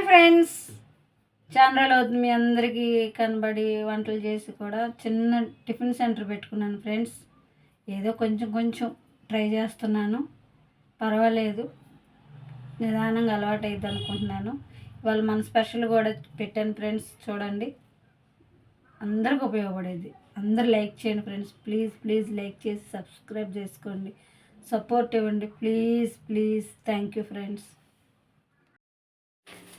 Hi friends. చాలా అవుతుంది మీ అందరికీ కనబడి వంటలు చేసి కూడా చిన్న టిఫిన్ సెంటర్ పెట్టుకున్నాను ఫ్రెండ్స్. ఏదో కొంచెం కొంచెం ట్రై చేస్తున్నాను. పర్వాలేదు. నిదానంగా అలవాటు అయ్యిద్ది అనుకుంటున్నాను. ఇవాళ మన స్పెషల్ కూడా పెట్టాను ఫ్రెండ్స్. చూడండి. అందరికి ఉపయోగపడేది. అందరు లైక్ చేయండి ఫ్రెండ్స్. ప్లీజ్ ప్లీజ్ లైక్ చేసి సబ్స్క్రైబ్ చేసుకోండి. సపోర్ట్ ఇవ్వండి. Please please. Thank you friends.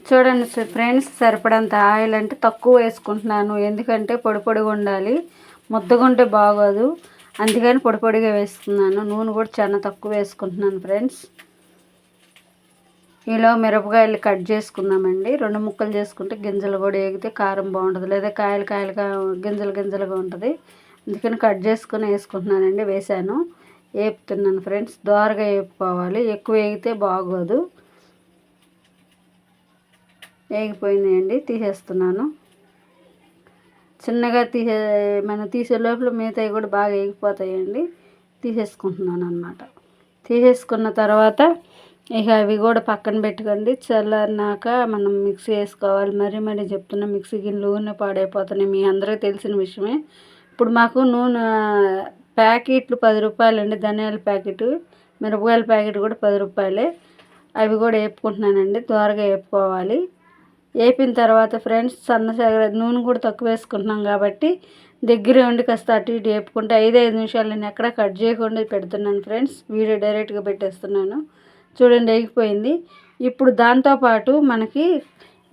చూడండి సార్ ఫ్రెండ్స్ సరిపడంత ఆయిల్ అంటే తక్కువ వేసుకుంటున్నాను. ఎందుకంటే పొడి పొడిగా ఉండాలి. ముద్దగా ఉంటే బాగోదు. అందుకని పొడి పొడిగా వేస్తున్నాను. నూనె కూడా చాలా తక్కువ వేసుకుంటున్నాను ఫ్రెండ్స్. ఇలా మిరపకాయలు కట్ చేసుకుందామండి. రెండు ముక్కలు చేసుకుంటే గింజలు కూడా వేగితే కారం బాగుంటుంది. లేదా కాయలు కాయలుగా గింజలు గింజలుగా ఉంటుంది. అందుకని కట్ చేసుకుని వేసుకుంటున్నానండి. వేసాను వేపుతున్నాను ఫ్రెండ్స్. దోరగా వేపుకోవాలి ఎక్కువ వేగితే బాగోదు. వేగిపోయినాయండి తీసేస్తున్నాను. చిన్నగా తీసే మనం తీసే లోపల మిగతాయి కూడా బాగా వేగిపోతాయండి తీసేసుకుంటున్నాను అనమాట తీసేసుకున్న తర్వాత ఇక అవి కూడా పక్కన పెట్టుకోండి. చల్లారినాక మనం మిక్సీ వేసుకోవాలి మరి మరి చెప్తున్నా మిక్సీ గిన్నె నూనె పాడైపోతున్నాయి. మీ అందరికీ తెలిసిన విషయమే. ఇప్పుడు మాకు నూనె ప్యాకెట్లు పది రూపాయలండి. ధనియాల ప్యాకెట్ మిరపకాయల ప్యాకెట్ కూడా పది రూపాయలే. అవి కూడా వేపుకుంటున్నానండి. త్వరగా వేపుకోవాలి. వేపిన తర్వాత ఫ్రెండ్స్ సన్నసాగర నూనె కూడా తక్కువ వేసుకుంటున్నాం కాబట్టి దగ్గర ఉండి కాస్త అటు ఇటు వేపుకుంటే ఐదు ఐదు నిమిషాలు నేను ఎక్కడ కట్ చేయకుండా పెడుతున్నాను ఫ్రెండ్స్. వీడియో డైరెక్ట్గా పెట్టేస్తున్నాను. చూడండి వేగిపోయింది ఇప్పుడు దాంతోపాటు మనకి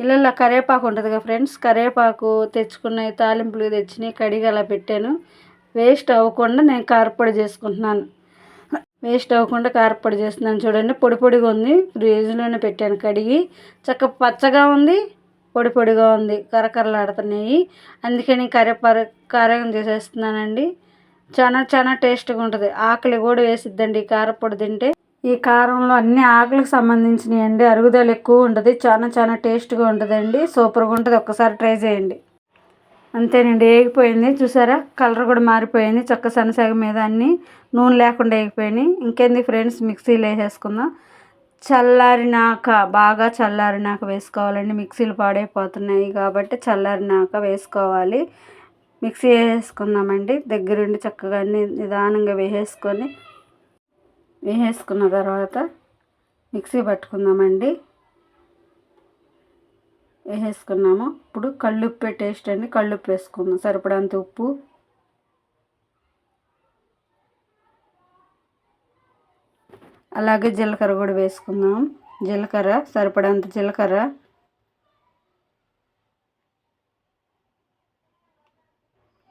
ఇళ్ళల్లో కరివేపాకు ఉంటుంది కదా ఫ్రెండ్స్. కరివేపాకు తెచ్చుకున్న తాలింపులు తెచ్చినాయి కడిగి అలా పెట్టాను. వేస్ట్ అవ్వకుండా నేను కారపొడి చేసుకుంటున్నాను. వేస్ట్ అవ్వకుండా కారపొడి చేస్తున్నాను చూడండి. పొడి పొడిగా ఉంది. ఫ్రీజ్లోనే పెట్టాను కడిగి. చక్క పచ్చగా ఉంది. పొడి పొడిగా ఉంది. కరకరలాడుతున్నాయి. అందుకని కరివేపాకు కారం చేసేస్తున్నానండి. చాలా చాలా టేస్ట్గా ఉంటుంది. ఆకలి కూడా వేసిద్దండి ఈ కారపొడి తింటే. ఈ కారంలో అన్ని ఆకులకు సంబంధించినవి అండి అరుగుదల ఎక్కువ ఉంటుంది. చాలా చాలా టేస్ట్గా ఉంటుందండి. సూపర్గా ఉంటుంది. ఒక్కసారి ట్రై చేయండి. అంతేనండి వేగిపోయింది చూసారా? కలర్ కూడా మారిపోయింది. చక్క సన్నసగ మీద అన్నీ నూనె లేకుండా వేగిపోయినాయి ఇంకేంది ఫ్రెండ్స్? మిక్సీలో వేసేసుకుందాం. చల్లారినాక బాగా చల్లారినాక వేసుకోవాలండి. మిక్సీలు పాడైపోతున్నాయి కాబట్టి చల్లారినాక వేసుకోవాలి. మిక్సీ వేసుకుందామండి. దగ్గరుండి చక్కగా అన్ని నిదానంగా వేసేసుకొని వేసేసుకున్న తర్వాత మిక్సీ పట్టుకుందామండి. వేసేసుకున్నాము. ఇప్పుడు కళ్ళుప్పు టేస్ట్ అండి. కళ్ళుప్పు వేసుకుందాం. సరిపడంత ఉప్పు. అలాగే జీలకర్ర కూడా వేసుకుందాం. జీలకర్ర సరిపడంత జీలకర్ర.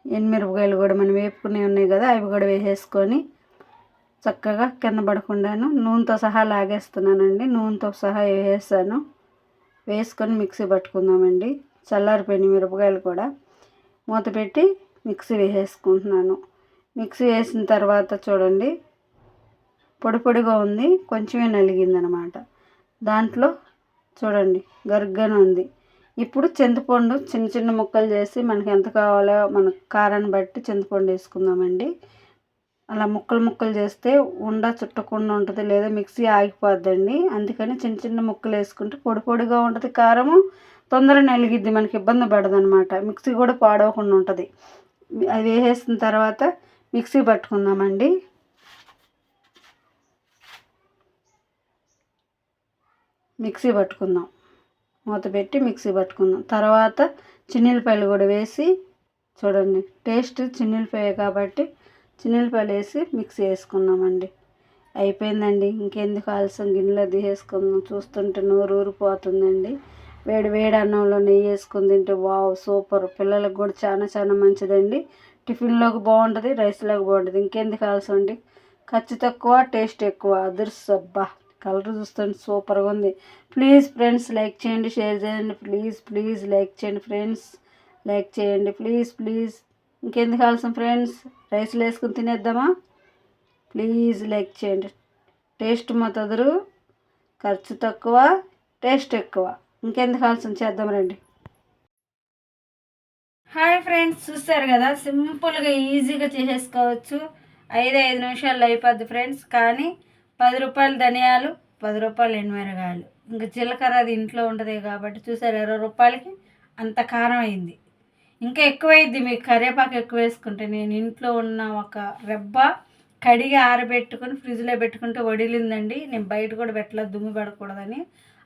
ఎనిమిరపకాయలు కూడా మనం వేపుకునే ఉన్నాయి కదా అవి కూడా వేసేసుకొని చక్కగా కింద పడకుండాను నూనెతో సహా లాగేస్తున్నానండి. నూనెతో సహా వేసేసాను. వేసుకొని మిక్సీ పట్టుకుందామండి. చల్లారిపోయిన మిరపకాయలు కూడా మూత పెట్టి మిక్సీ వేసేసుకుంటున్నాను. మిక్సీ వేసిన తర్వాత చూడండి పొడి పొడిగా ఉంది కొంచెమే నలిగిందనమాట. దాంట్లో చూడండి గరుగ్గన ఉంది. ఇప్పుడు చింతపండు చిన్న చిన్న ముక్కలు చేసి మనకి ఎంత కావాలో మన కారాన్ని బట్టి చింతపండు వేసుకుందామండి. అలా ముక్కలు ముక్కలు చేస్తే ఉండ చుట్టకుండా ఉంటుంది లేదా మిక్సీ ఆగిపోద్దండి. అందుకని చిన్న చిన్న ముక్కలు వేసుకుంటే పొడి పొడిగా ఉంటుంది. కారము తొందరగా నలిగిద్ది మనకి ఇబ్బంది పడదనమాట. మిక్సీ కూడా పాడవకుండా ఉంటుంది. అది వేసేసిన తర్వాత మిక్సీ పట్టుకుందామండి. మిక్సీ పట్టుకుందాం. మూత పెట్టి మిక్సీ పట్టుకుందాం. తర్వాత చిన్నపాయలు కూడా వేసి చూడండి టేస్ట్ చిన్నిల్లిపాయ కాబట్టి చిన్నిల్లిపాయలు వేసి మిక్స్ చేసుకున్నామండి. అయిపోయిందండి. ఇంకెందుకు ఆలస్యం? గిన్నెలో తీసేసుకుందాం. చూస్తుంటే నోరు ఊరిపోతుందండి. వేడి వేడి అన్నంలో నెయ్యి వేసుకుని తింటే వావ్ సూపర్. పిల్లలకు కూడా చాలా చాలా మంచిదండి. టిఫిన్లోకి బాగుంటుంది రైస్లోకి బాగుంటుంది. ఇంకెందుకు ఆలస్యం అండి? ఖర్చు తక్కువ టేస్ట్ ఎక్కువ. అదృష్టబ్బా కలర్ చూస్తుంటే సూపర్గా ఉంది. ప్లీజ్ ఫ్రెండ్స్ లైక్ చేయండి షేర్ చేయండి. ప్లీజ్ ప్లీజ్ లైక్ చేయండి ఫ్రెండ్స్. లైక్ చేయండి. Please please. ఇంకెందుకు కావాల్సిన ఫ్రెండ్స్? రైస్లో వేసుకుని తినేద్దామా? ప్లీజ్ లైక్ చేయండి. టేస్ట్ మొత్తదురు ఖర్చు తక్కువ టేస్ట్ ఎక్కువ. ఇంకెందుకు కావాల్సిన చేద్దాం రండి. హాయ్ ఫ్రెండ్స్ చూస్తారు కదా? సింపుల్గా ఈజీగా చేసేసుకోవచ్చు. ఐదు ఐదు నిమిషాల్లో అయిపోద్ది ఫ్రెండ్స్. కానీ పది రూపాయలు ధనియాలు పది రూపాయలు ఎండుమిరగాయలు ఇంకా జీలకర్ర అది ఇంట్లో ఉంటుంది కాబట్టి చూసారు ఇరవై రూపాయలకి అంత కారం అయింది. ఇంకా ఎక్కువైద్ది మీకు కరివేపాకు ఎక్కువ వేసుకుంటే. నేను ఇంట్లో ఉన్న ఒక రెబ్బ కడిగి ఆరబెట్టుకుని ఫ్రిడ్జ్లో పెట్టుకుంటే వడిలిందండి. నేను బయట కూడా పెట్టలేదు దుమ్ము పడకూడదని.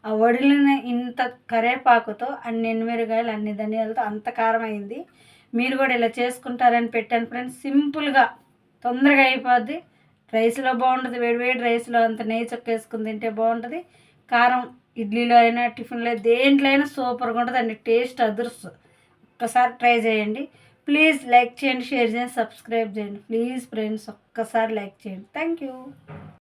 ఆ వడిలిన ఇంత కరివేపాకుతో అన్ని ఎండుమిరగాయలు అన్ని ధనియాలతో అంత కారం అయింది మీరు కూడా ఇలా చేసుకుంటారని పెట్టాను ఫ్రెండ్స్. సింపుల్గా తొందరగా అయిపోద్ది. రైస్లో బాగుంటుంది. వేడివేడి రైస్లో అంత నెయ్యి చొక్క వేసుకుని తింటే బాగుంటుంది. కారం ఇడ్లీలో అయినా టిఫిన్లో దేంట్లో అయినా సూపర్గా ఉంటుంది అండి టేస్ట్ అదురుస్తుంది ఒక్కసారి ట్రై చేయండి. ప్లీజ్ లైక్ చేయండి షేర్ చేయండి సబ్స్క్రైబ్ చేయండి. ప్లీజ్ ఫ్రెండ్స్ ఒక్కసారి లైక్ చేయండి. Thank you.